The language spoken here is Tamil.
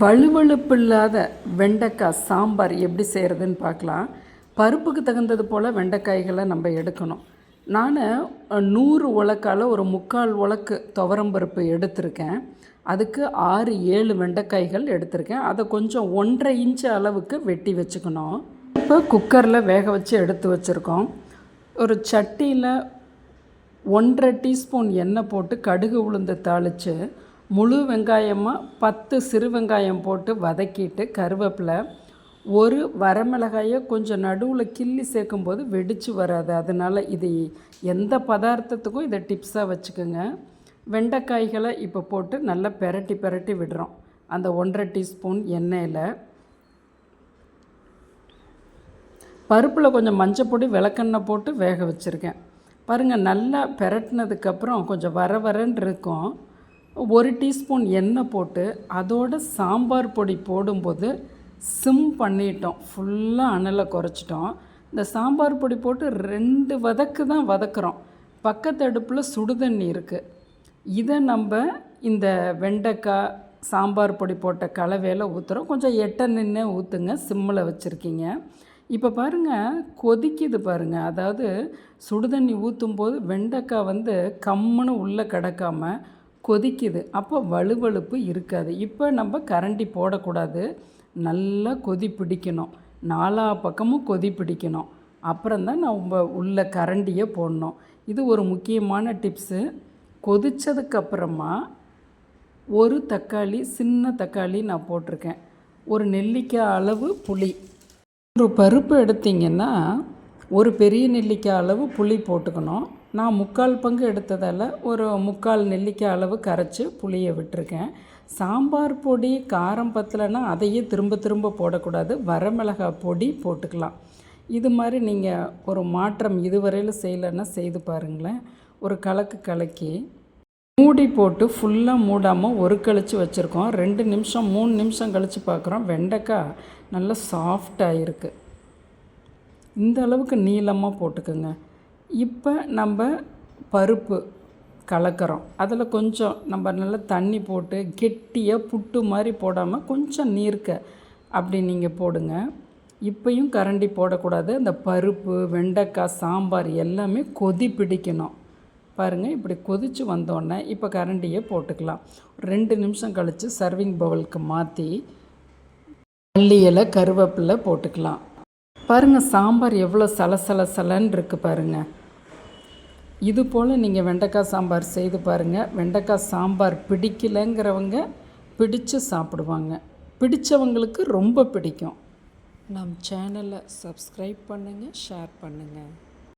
வழுவழுப்பு இல்லாத வெண்டைக்காய் சாம்பார் எப்படி செய்கிறதுன்னு பார்க்கலாம். பருப்புக்கு தகுந்தது போல் வெண்டைக்காய்களை நம்ம எடுக்கணும். நான் நூறு உலக்கால் ஒரு முக்கால் உலக்கு துவரம்பருப்பு எடுத்திருக்கேன். அதுக்கு ஆறு ஏழு வெண்டைக்காய்கள் எடுத்திருக்கேன். அதை கொஞ்சம் ஒன்றரை இன்ச்சு அளவுக்கு வெட்டி வச்சுக்கணும். இப்போ குக்கரில் வேக வச்சு எடுத்து வச்சுருக்கோம். ஒரு சட்டியில் ஒன்றரை டீஸ்பூன் எண்ணெய் போட்டு கடுகு உளுந்து தாளித்து முழு வெங்காயமாக பத்து சிறு வெங்காயம் போட்டு வதக்கிட்டு கருவேப்பிலை ஒரு வரமிளகாயை கொஞ்சம் நடுவில் கிள்ளி சேர்க்கும்போது வெடித்து வராது. அதனால் இது எந்த பதார்த்தத்துக்கும் இதை டிப்ஸாக வச்சுக்கோங்க. வெண்டைக்காய்களை இப்போ போட்டு நல்லா பெரட்டி பெரட்டி விடுறோம். அந்த ஒன்றரை டீஸ்பூன் எண்ணெயில். பருப்பில் கொஞ்சம் மஞ்சப்பொடி விளக்கெண்ணெய் போட்டு வேக வச்சுருக்கேன். பாருங்கள் நல்லா பெரட்டினதுக்கப்புறம் கொஞ்சம் வர வரன்னு இருக்கும். ஒரு டீஸ்பூன் எண்ணெய் போட்டு அதோட சாம்பார் பொடி போடும்போது சிம் பண்ணிட்டோம். ஃபுல்லாக அனலை குறைச்சிட்டோம். இந்த சாம்பார் பொடி போட்டு ரெண்டு வதக்கு தான் வதக்குறோம். பக்கத்து அடுப்பில் சுடுதண்ணி இருக்குது இதை நம்ம இந்த வெண்டைக்காய் சாம்பார் பொடி போட்ட கலவையில் ஊற்றுறோம் கொஞ்சம் எட்ட நின்று ஊற்றுங்க சிம்மில் வச்சுருக்கீங்க. இப்போ பாருங்கள் கொதிக்குது பாருங்கள் அதாவது சுடுதண்ணி ஊற்றும்போது வெண்டைக்காய் வந்து கம்முன்னு உள்ளே கிடக்காம கொதிக்குது. அப்போ வலுவழுப்பு இருக்காது. இப்போ நம்ம கரண்டி போடக்கூடாது. நல்லா கொதி பிடிக்கணும். நாலா பக்கமும் கொதி பிடிக்கணும். அப்புறம் தான் நம்ம உள்ள கரண்டியை போடணும். இது ஒரு முக்கியமான டிப்ஸு. கொதித்ததுக்கப்புறமா ஒரு தக்காளி சின்ன தக்காளி நான் போட்டிருக்கேன். ஒரு நெல்லிக்காய் அளவு புளி. ஒரு பருப்பு எடுத்திங்கன்னா ஒரு பெரிய நெல்லிக்காய் அளவு புளி போட்டுக்கணும். நான் முக்கால் பங்கு எடுத்ததால் ஒரு முக்கால் நெல்லிக்காய் அளவு கரைச்சி புளியை விட்டுருக்கேன். சாம்பார் பொடி காரம் பத்தலைன்னா அதையே திரும்ப திரும்ப போடக்கூடாது. வரமிளகாய் பொடி போட்டுக்கலாம். இது மாதிரி நீங்கள் ஒரு மாற்றம் இதுவரையில் செய்யலைன்னா செய்து பாருங்களேன். ஒரு கலக்கு கலக்கி மூடி போட்டு ஃபுல்லாக மூடாமல் ஒரு கழித்து வச்சுருக்கோம். ரெண்டு நிமிஷம் மூணு நிமிஷம் கழித்து பார்க்குறோம் வெண்டைக்காய் நல்லா சாஃப்டாக இருக்குது இந்த அளவுக்கு நீளமாக போட்டுக்கோங்க. இப்போ நம்ம பருப்பு கலக்கிறோம். அதில் கொஞ்சம் நம்ம நல்லா தண்ணி போட்டு கெட்டியாக புட்டு மாதிரி போடாமல் கொஞ்சம் நீர்க்க அப்படி நீங்கள் போடுங்க. இப்பையும் கரண்டி போடக்கூடாது. அந்த பருப்பு வெண்டைக்காய் சாம்பார் எல்லாமே கொதி பிடிக்கணும். பாருங்கள் இப்படி கொதித்து வந்தோடனே இப்போ கரண்டியை போட்டுக்கலாம். ரெண்டு நிமிஷம் கழித்து சர்விங் பவுலுக்கு மாற்றி மல்லி இலை கருவேப்பிலை போட்டுக்கலாம். பாருங்கள் சாம்பார் எவ்வளோ சலசலசலன்னு இருக்குது பாருங்கள் இது போல் நீங்கள் வெண்டைக்காய் சாம்பார் செய்து பாருங்கள் வெண்டைக்காய் சாம்பார் பிடிக்கலைங்கிறவங்க பிடித்து சாப்பிடுவாங்க. பிடித்தவங்களுக்கு ரொம்ப பிடிக்கும். நம் சேனலை சப்ஸ்கிரைப் பண்ணுங்கள் ஷேர் பண்ணுங்கள்